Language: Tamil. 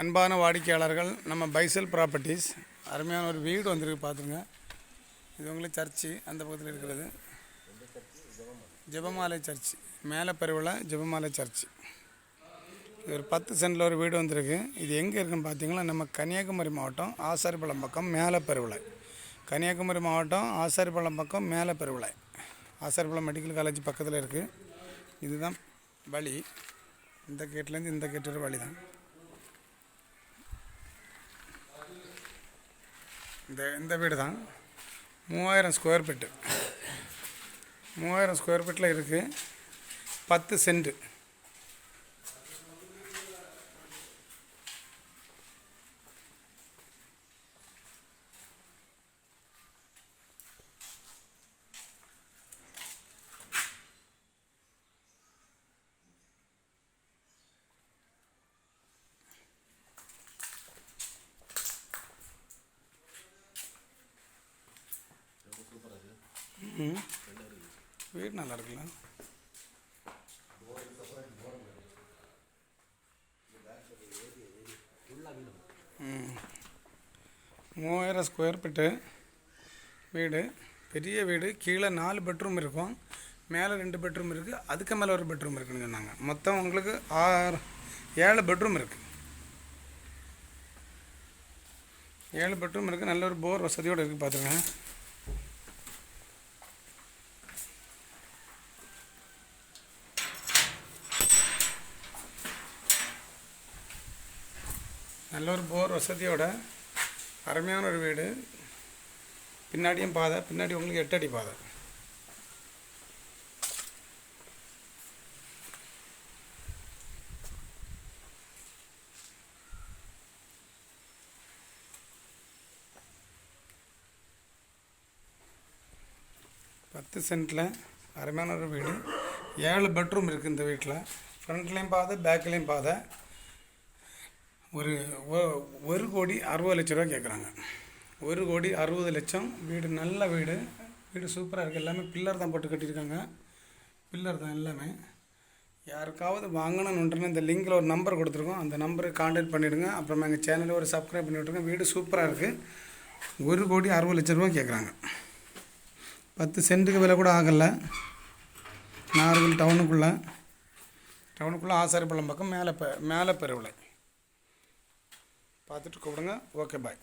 அன்பான வாடிக்கையாளர்கள் நம்ம பைசல் ப்ராப்பர்ட்டிஸ். அருமையான ஒரு வீடு வந்திருக்கு பார்த்துருங்க இது உங்களுக்கு சர்ச்சு அந்த பக்கத்தில் இருக்கிறது. ஜெபமாலை சர்ச் மேலே பெருவில் ஜெபமாலை சர்ச் இது ஒரு பத்து சென்டில் ஒரு வீடு வந்திருக்கு. இது எங்கே இருக்குன்னு பார்த்தீங்கன்னா நம்ம கன்னியாகுமரி மாவட்டம் ஆசாரிப்பள்ளம் பக்கம் மேலே பெருவிளை. கன்னியாகுமரி மாவட்டம் ஆசாரிப்பள்ளம் பக்கம் மேலே பெருவிளை. ஆசாரிப்பள்ளம் மெடிக்கல் காலேஜ் பக்கத்தில் இருக்குது இதுதான் வழி. இந்த கேட்லேருந்து இந்த கேட்டு வழி தான் இந்த இந்த வீடு தான். மூவாயிரம் ஸ்கொயர் ஃபீட்டு மூவாயிரம் ஸ்கொயர் ஃபீட்டில் இருக்குது பத்து சென்ட்டு ம் வீடு நல்லா இருக்குல்ல. ம். மூவாயிரம் ஸ்கொயர் ஃபீட்டு வீடு. பெரிய வீடு. கீழே நாலு பெட்ரூம் இருக்கும். மேலே ரெண்டு பெட்ரூம் இருக்குது அதுக்கு மேலே ஒரு பெட்ரூம் இருக்குன்னு சொன்னாங்க. மொத்தம் உங்களுக்கு ஆறு ஏழு பெட்ரூம் இருக்குது ஏழு பெட்ரூம் இருக்குது நல்ல ஒரு போர் வசதியோடு இருக்குது பார்த்துருங்க நல்ல ஒரு போர் வசதியோட அருமையான ஒரு வீடு. பின்னாடியும் பாதை பின்னாடி உங்களுக்கு எட்டு அடி பாதை. பத்து சென்ட்டில் அருமையான ஒரு வீடு. ஏழு பெட்ரூம் இருக்குது இந்த வீட்டில் ஃப்ரண்ட்லேயும் பாதை பேக்லேயும் பாதை. ஒரு ஒரு கோடி அறுபது லட்ச ரூபா கேட்குறாங்க ஒரு கோடி அறுபது லட்சம் வீடு நல்ல வீடு. வீடு சூப்பராக இருக்குது எல்லாமே பில்லர் தான் போட்டு கட்டியிருக்காங்க. பில்லர் தான் எல்லாமே. யாருக்காவது வாங்கணுன்னுட்டுனா இந்த லிங்கில் ஒரு நம்பர் கொடுத்துருக்கோம். அந்த நம்பருக்கு காண்டாக்ட் பண்ணிவிடுங்க அப்புறமா எங்கள் சேனலில் ஒரு சப்ஸ்கிரைப் பண்ணி விட்ருங்க வீடு சூப்பராக இருக்குது ஒரு கோடி அறுபது லட்ச ரூபா கேட்குறாங்க பத்து சென்ட்டுக்கு விலை கூட ஆகலை. நாகர்கோவில் டவுனுக்குள்ளே டவுனுக்குள்ளே ஆசாரிப்பள்ளம் பக்கம் மேலே மேலே பெருவிலை பார்த்துட்டு கூப்பிடுங்க. Okay bye